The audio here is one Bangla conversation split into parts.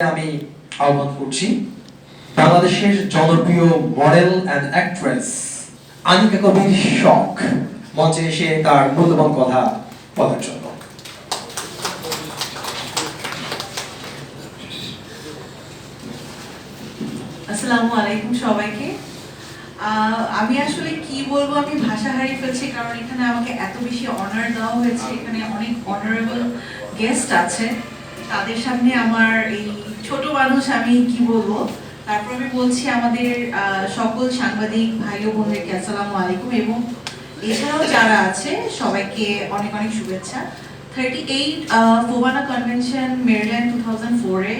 আমি আহ্বান করছি, বাংলাদেশের জনপ্রিয় model and actress Anika Kabir Shokh, মঞ্চে এসে তার মূল্যবান কথা বলার জন্য। আসসালামু আলাইকুম সবাইকে। আমি আসলে কি বলব, আমি ভাষা হারিয়ে ফেলছি, কারণ এখানে আমাকে এত বেশি অনার দেওয়া হয়েছে। এখানে অনেক অনারেবল গেস্ট আছে। তাদের সামনে আমার এই ছোট মানুষ আমি কি বলব? তারপর আমি বলছি আমাদের সকল সাংবাদিক ভাই ও বোনদেরকে আসসালামু আলাইকুম এবং এছাড়াও যারা আছে, সবাইকে অনেক অনেক শুভেচ্ছা। Thirty eight FOBANA convention Maryland two thousand ফোরে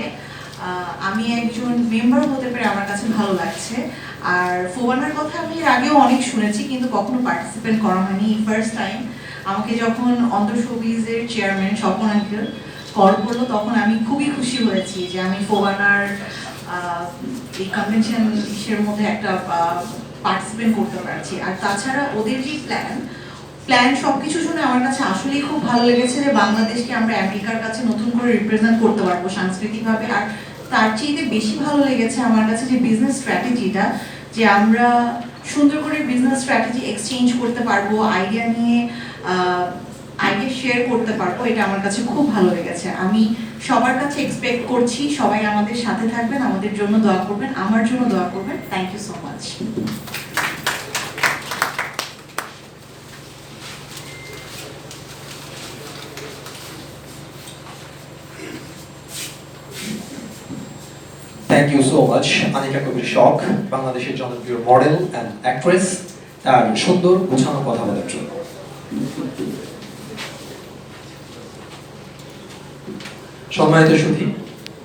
আমি একজন মেম্বার হতে পেরে আমার কাছে ভালো লাগছে। আর ফোবানার কথা আমি আগেও অনেক শুনেছি, কিন্তু কখনো পার্টিসিপেট করা হয়নি। ফার্স্ট টাইম আমাকে যখন অন্ধ শোবিজের চেয়ারম্যান স্বপন আঙ্কেল কল করল তখন আমি খুবই খুশি হয়েছি যে আমি ফোবানার এই কনভেনশন ইসের মধ্যে একটা পার্টিসিপেট করতে পারছি। আর তাছাড়া ওদের যে প্ল্যান প্ল্যান সব সবকিছু শুনে আমার কাছে আসলেই খুব ভালো লেগেছে যে বাংলাদেশকে আমরা আমেরিকার কাছে নতুন করে রিপ্রেজেন্ট করতে পারব সাংস্কৃতিকভাবে। আর তার চেয়ে বেশি ভালো লেগেছে আমার কাছে যে বিজনেস স্ট্র্যাটেজিটা যে আমরা সুন্দর করে বিজনেস স্ট্র্যাটেজি এক্সচেঞ্জ করতে পারব আইডিয়া নিয়ে আইডিয়া শেয়ার করতে পারব, এটা আমার কাছে খুব ভালো লেগেছে। আমি সবার কাছে এক্সপেক্ট করছি, সবাই আমাদের সাথে থাকবেন, আমাদের জন্য দোয়া করবেন, আমার জন্য দোয়া করবেন। Thank you so much thank you so much Anika Kabir Shokh বাংলাদেশের জনপ্রিয় মডেল অ্যান্ড অ্যাক্ট্রেস তার সুন্দর গোছানো কথা বলার জন্য। সম্মানিত সুধী